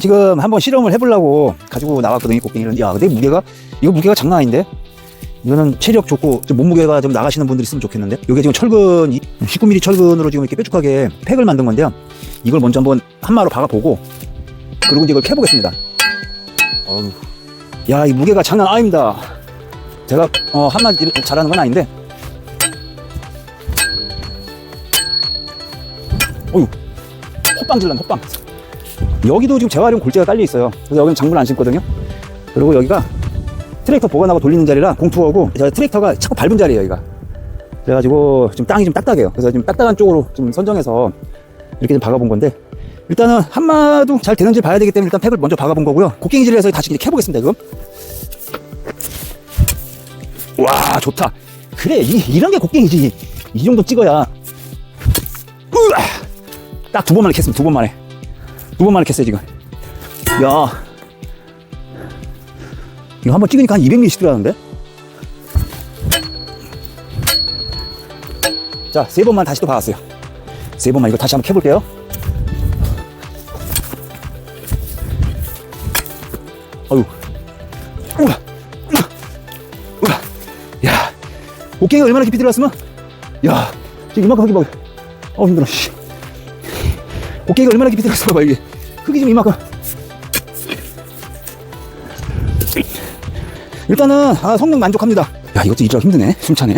지금 한번 실험을 해보려고 가지고 나왔거든요, 곡괭이를. 야, 근데 무게가, 이거 무게가 장난 아닌데? 이거는 체력 좋고, 좀 몸무게가 좀 나가시는 분들이 있으면 좋겠는데? 이게 지금 철근, 이 19mm 철근으로 지금 이렇게 뾰족하게 팩을 만든 건데요. 이걸 먼저 한번 한마로 박아보고, 그리고 이제 이걸 캐보겠습니다. 어우. 야, 이 무게가 장난 아닙니다. 제가, 어, 한마 잘하는 건 아닌데, 어휴, 헛방 질렀네, 헛방. 여기도 지금 재활용 골재가 깔려 있어요. 그래서 여기는 장물 안 신거든요. 그리고 여기가 트랙터 보관하고 돌리는 자리라 공투하고 제가 트랙터가 자꾸 밟은 자리예요, 여기가. 그래가지고 지금 땅이 좀 딱딱해요. 그래서 지금 딱딱한 쪽으로 좀 선정해서 이렇게 좀 박아본 건데 일단은 한마도 잘 되는지 봐야 되기 때문에 일단 팩을 먼저 박아본 거고요. 곡괭이질을 해서 다시 이제 캐보겠습니다, 지금. 와, 좋다. 그래, 이, 이런 게 곡괭이지. 이 정도 찍어야. 딱두 번만에 캤습니다, 두 번만에. 두 번만에 캤어요, 지금. 야. 이거 한번 찍으니까 한 200ml씩 들어가는데? 자, 세 번만 다시 또 박았어요. 세 번만 이거 다시 한번 캐볼게요. 어유. 우와. 우와. 우와. 야. 곡괭이 얼마나 깊이 들어갔으면? 야. 지금 이만큼 하기 봐. 어, 힘들어, 씨. 곡괭이가 얼마나 깊이 들어갔어 봐, 이게. 크기 좀 이만큼. 일단은, 아, 성능 만족합니다. 야, 이것도 일하기 힘드네. 숨차네.